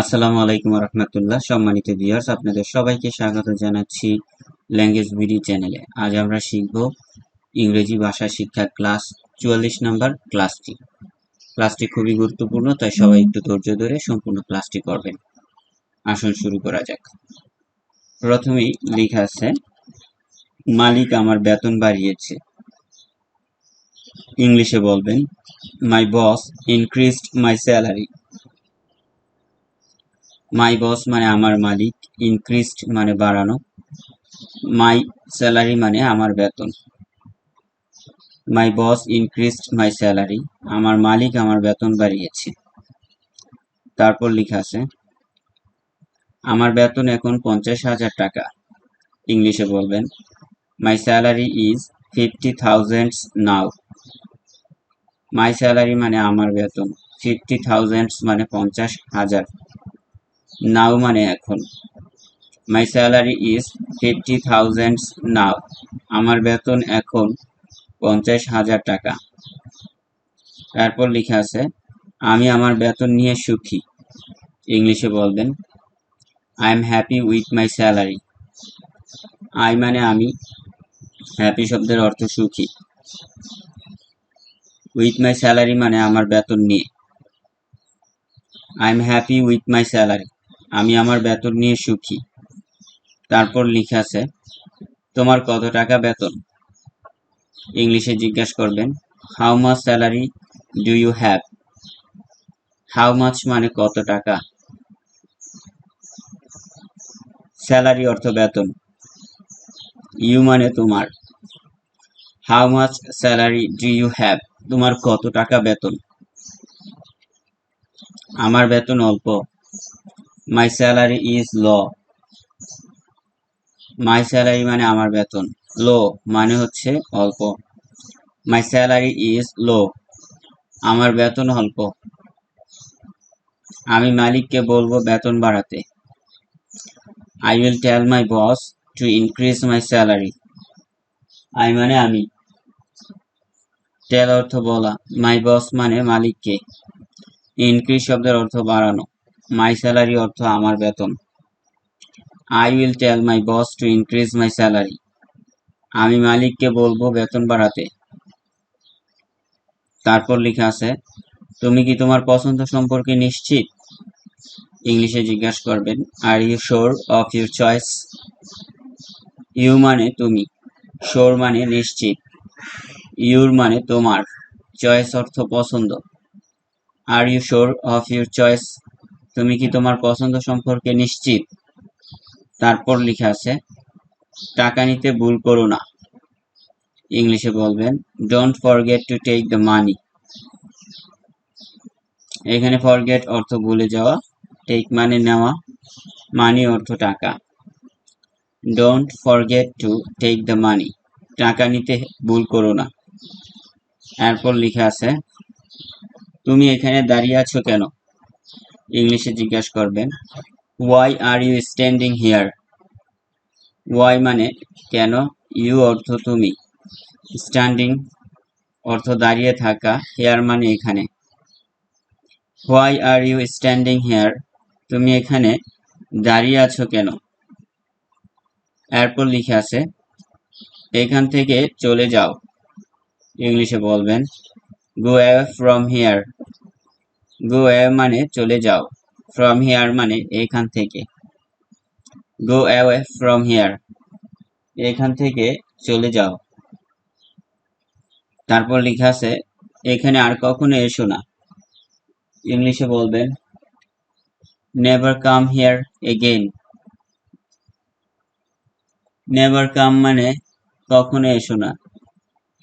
আসসালামু আলাইকুম রহমতুল্লাহ। সম্মানিত ভিউয়ার্স আপনাদের সবাইকে স্বাগত জানাচ্ছি ল্যাঙ্গুয়েজ ভিডিও চ্যানেলে আজ আমরা শিখব ইংরেজি ভাষা শিক্ষা ক্লাস চুয়াল্লিশ নম্বর ক্লাসটি ক্লাসটি খুবই গুরুত্বপূর্ণ, তাই সবাই একটু ধৈর্য ধরে সম্পূর্ণ ক্লাসটি করবেন আসুন শুরু করা যাক। প্রথমেই লেখা আছে, মালিক আমার বেতন বাড়িয়েছে। ইংলিশে বলবেন মাই বস ইনক্রিজড মাই স্যালারি মাই বস মানে আমার মালিক ইনক্রিজড মানে বাড়ানো মাই স্যালারি মানে আমার বেতন। মাই বস ইনক্রিজড মাই স্যালারি আমার মালিক আমার বেতন বাড়িয়েছে। তারপর লেখা আছে, আমার বেতন এখন পঞ্চাশ হাজার টাকা। ইংলিশে বলবেন my salary is fifty thousands now my salary মানে আমার বেতন ফিফটি থাউজেন্ডস মানে পঞ্চাশ হাজার। নাও মানে এখন। My salary is fifty thousand now আমার বেতন এখন পঞ্চাশ হাজার টাকা। তারপর লেখা আছে, আমি আমার বেতন নিয়ে সুখী। ইংলিশে বলবেন I am happy with my salary I মানে আমি হ্যাপি শব্দের অর্থ সুখী। উইথ মাই স্যালারি মানে আমার বেতন নিয়ে। I am happy with my salary আমি আমার বেতন নিয়ে সুখী। তারপর লিখা আছে, তোমার কত টাকা বেতন? ইংলিশে জিজ্ঞাসা করবেন how much salary do you have how much মানে কত টাকা? স্যালারি অর্থ বেতন। ইউ মানে তোমার। How much salary do you have তোমার কত টাকা বেতন? আমার বেতন অল্প। My salary is low my salary মানে আমার বেতন। লো মানে হচ্ছে অল্প। মাই স্যালারি ইজ লো আমার বেতন অল্প। আমি মালিককে বলব বেতন বাড়াতে। I will tell my boss to increase my salary I মানে আমি। টেল অর্থ বলা। মাই বস মানে মালিককে। ইনক্রিজ শব্দের অর্থ বাড়ানো। মাই স্যালারি অর্থ আমার বেতন I will tell my boss to increase my salary আমি মালিককে বলব বেতন বাড়াতে তারপর লেখা আছে তুমি কি তোমার পছন্দ সম্পর্কে নিশ্চিত ইংলিশে জিজ্ঞাসা করবেন are you sure of your choice you মানে তুমি শোর মানে নিশ্চিত ইউর মানে তোমার চয়েস অর্থ পছন্দ are you sure of your choice তুমি কি তোমার পছন্দ সম্পর্কে নিশ্চিত? তারপর লেখা আছে, টাকা নিতে ভুল করো না। ইংলিশে বলবেন don't forget to take the money এখানে ফরগেট অর্থ ভুলে যাওয়া টেক মানে নেওয়া মানি অর্থ টাকা। Don't forget to take the money টাকা নিতে ভুল করো না। এরপর লেখা আছে, তুমি এখানে দাঁড়িয়ে আছো কেন? ইংলিশে জিজ্ঞাসা করবেন why are you standing here why মানে কেন? ইউ অর্থ তুমি। স্ট্যান্ডিং অর্থ দাঁড়িয়ে থাকা হেয়ার মানে এখানে। Why are you standing here তুমি এখানে দাঁড়িয়ে আছো কেন? এরপর লিখে আছে। এখান থেকে চলে যাও। ইংলিশে বলবেন go away from here go away মানে চলে যাও। ফ্রম হিয়ার মানে এখান থেকে। গো অ্যাওয়ে ফ্রম হিয়ার এখান থেকে চলে যাও। তারপর লেখা আছে, এখানে আর কখনো এসো না। ইংলিশে বলবেন never come here again never come মানে কখনো এসো না।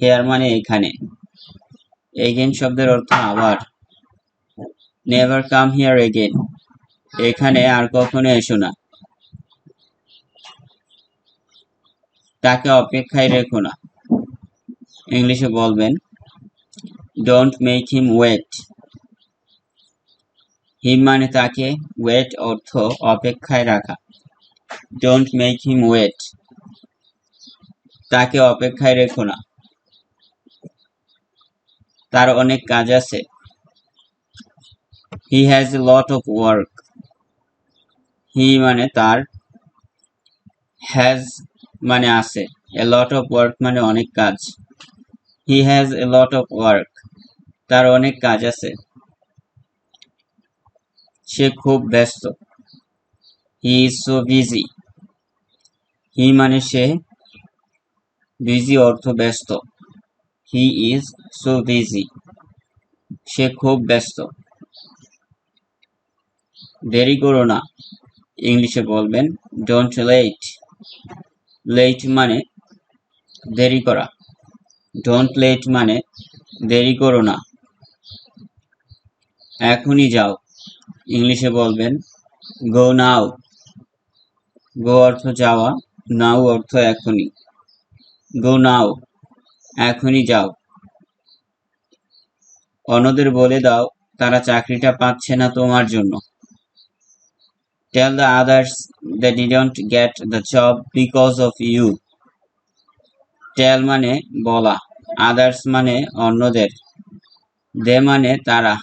হেয়ার মানে এখানে। এগেন শব্দের অর্থ আবার। নেভার কাম হিয়ার এগেন এখানে আর কখনো এসো না। তাকে অপেক্ষায় রেখো না। ইংলিশে বলবেন don't make him wait him মানে তাকে ওয়েট অর্থ অপেক্ষায় রাখা। ডোন্ট মেক হিম ওয়েট তাকে অপেক্ষায় রেখো না। তার অনেক কাজ আছে। He has a lot of work he মানে তার হ্যাজ মানে আছে। এ লট অফ ওয়ার্ক মানে অনেক কাজ। He has a lot of work তার অনেক কাজ আছে। সে খুব ব্যস্ত। He is so busy he মানে সে বিজি অর্থ ব্যস্ত হি ইজ সো বিজি সে খুব ব্যস্ত। দেরি করো না। ইংলিশে বলবেন ডোন্ট লেট লেট মানে দেরি করা। ডোন্ট লেট মানে দেরি করো না। এখনই যাও। ইংলিশে বলবেন গো নাও গো অর্থ যাওয়া নাও অর্থ এখনই। গো নাও এখনই যাও। অন্যদের বলে দাও, তারা চাকরিটা পাচ্ছে না তোমার জন্য। Tell the others they didn't get the job because of you tell মানে বলা। আদার্স মানে অন্যদের। দে মানে তারা।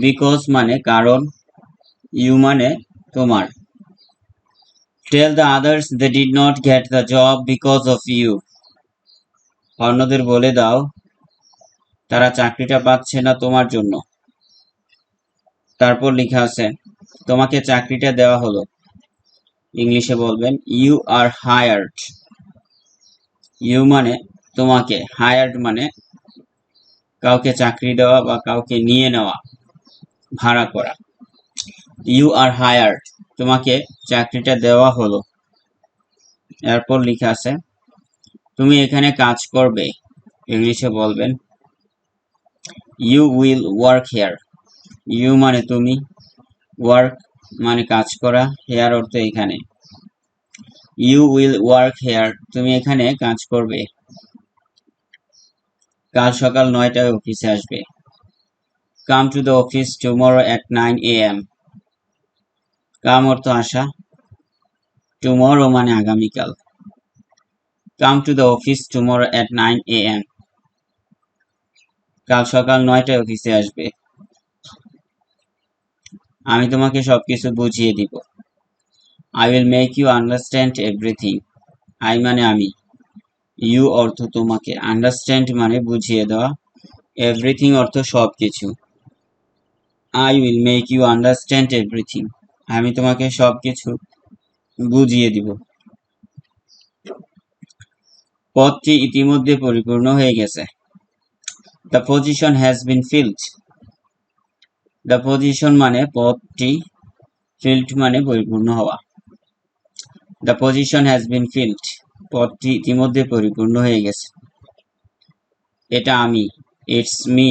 বিকজ মানে কারণ। ইউ মানে তোমার। Tell the others they did not get the job because of you অন্যদের বলে দাও, তারা চাকরিটা পাচ্ছে না তোমার জন্য। তারপর লেখা আছে তোমাকে চাকরিটা দেওয়া হলো। ইংলিশে বলবেন ইউ আর হায়ার্ড ইউ মানে তোমাকে হায়ার্ড মানে কাউকে চাকরি দেওয়া বা কাউকে নিয়ে নেওয়া, ভাড়া করা। ইউ আর হায়ার্ড তোমাকে চাকরিটা দেওয়া হলো। এরপর লিখা আছে, তুমি এখানে কাজ করবে। ইংলিশে বলবেন you will work here you মানে তুমি। ওয়ার্ক মানে কাজ করা হেয়ার অর্থ এখানে। ইউ উইল ওয়ার্ক হেয়ার তুমি এখানে কাজ করবে। কাল সকাল নয়টায় অফিসে আসবে। Come to the office tomorrow at nine A M come অর্থ আসা। টুমরো মানে আগামীকাল। Come to the office tomorrow at nine A M কাল সকাল নয়টায় অফিসে আসবে। আমি তোমাকে সবকিছু বুঝিয়ে দিব। I will make you understand everything I মানে আমি। ইউ অর্থ তোমাকে। আন্ডারস্ট্যান্ড মানে বুঝিয়ে দেওয়া। এভরিথিং অর্থ সব কিছু I will make you understand everything আমি তোমাকে সব কিছু বুঝিয়ে দিব। পদটি ইতিমধ্যে পরিপূর্ণ হয়ে গেছে। The position has been filled the position মানে পদটি ফিল্ড মানে পরিপূর্ণ হওয়া। The position has been filled পদটি ইতিমধ্যে পরিপূর্ণ হয়ে গেছে। এটা আমি ইটস মি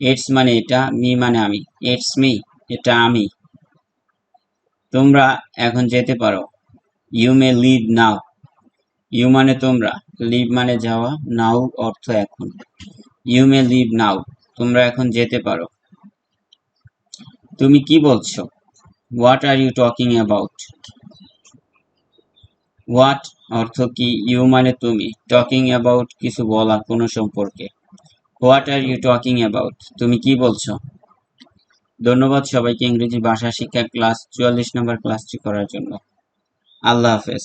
ইটস মানে এটা মি মানে আমি ইটস মি এটা আমি। তোমরা এখন যেতে পারো। You may leave now you মানে তোমরা লিভ মানে যাওয়া নাও অর্থ এখন। ইউ মে লিভ নাও তোমরা এখন যেতে পারো। তুমি কি বলছো? What are you talking about what অর্থ কি? ইউ মানে তুমি। টকিং অ্যাবাউট কিছু বলা কোনো সম্পর্কে। What are you talking about তুমি কি বলছো? ধন্যবাদ সবাইকে ইংরেজি ভাষা শিক্ষা ক্লাস চুয়াল্লিশ নম্বর ক্লাসটি করার জন্য। আল্লাহ হাফেজ।